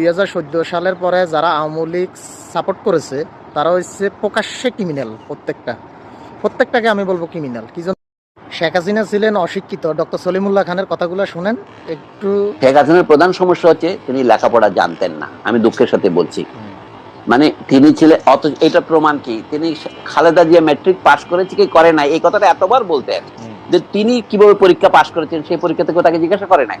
দুই হাজার চোদ্দ সালের পরে যারা আওয়ামী লীগ সাপোর্ট করেছে, তারা হচ্ছে প্রকাশ্যে ক্রিমিনাল প্রত্যেকটা। প্রত্যেকটাকে আমি বলব ক্রিমিনাল কি জন্য? শেখ হাসিনা ছিলেন অশিক্ষিত। ডক্টর সলিমুল্লাহ খানের কথাগুলো শুনেন, একটু শেখ হাসিনার প্রধান সমস্যা হচ্ছে তিনি লেখাপড়া জানতেন না। আমি দুঃখের সাথে বলছি। মানে তিনি ছিলেন, অত এটা প্রমাণ কি? তিনি খালেদা জিয়া ম্যাট্রিক পাশ করেছে কি করে নাই? এই কথাটা এতবার বলতেন যে তিনি কীভাবে পরীক্ষা পাশ করেছেন, সেই পরীক্ষা থেকে তাকে জিজ্ঞাসা করে নাই।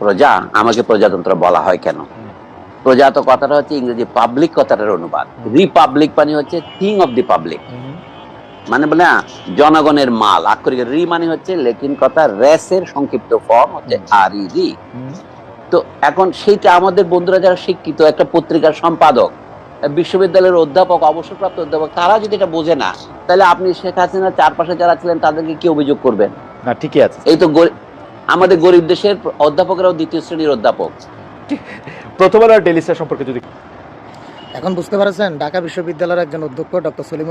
প্রজা আমাকে প্রজাতন্ত্র বলা হয় কেন? হুম। প্রজা তো কথাটা হচ্ছে ইংরেজি পাবলিক কথাটার অনুবাদ। রিপাবলিক মানে হচ্ছে থিং অফ দি পাবলিক মানে বলে না, জনগণের মাল। আক্ষরিক রি মানে হচ্ছে লেকিন কথা রেসের সংক্ষিপ্ত ফর্ম হচ্ছে আর ই রি তো এখন সেইটা আমাদের বন্ধুরা যারা শিক্ষিত একটা পত্রিকার সম্পাদক বিশ্ববিদ্যালয়ের অধ্যাপক অবসরপ্রাপ্ত অধ্যাপক তারা যদি এটা বোঝে না তাহলে আপনি শেখ হাসিনার চারপাশে যারা ছিলেন তাদেরকে কি অভিযোগ করবেন? না ঠিকই আছে। এই তো আমাদের গরিব দেশের অধ্যাপকরাও দ্বিতীয় শ্রেণির অধ্যাপক। প্রথম আলো ডেলিসা সম্পর্কে যদি এখন বুঝতে পারছেন ঢাকা বিশ্ববিদ্যালয়ের একজন অধ্যক্ষ ডক্টর সলিমুল্লাহ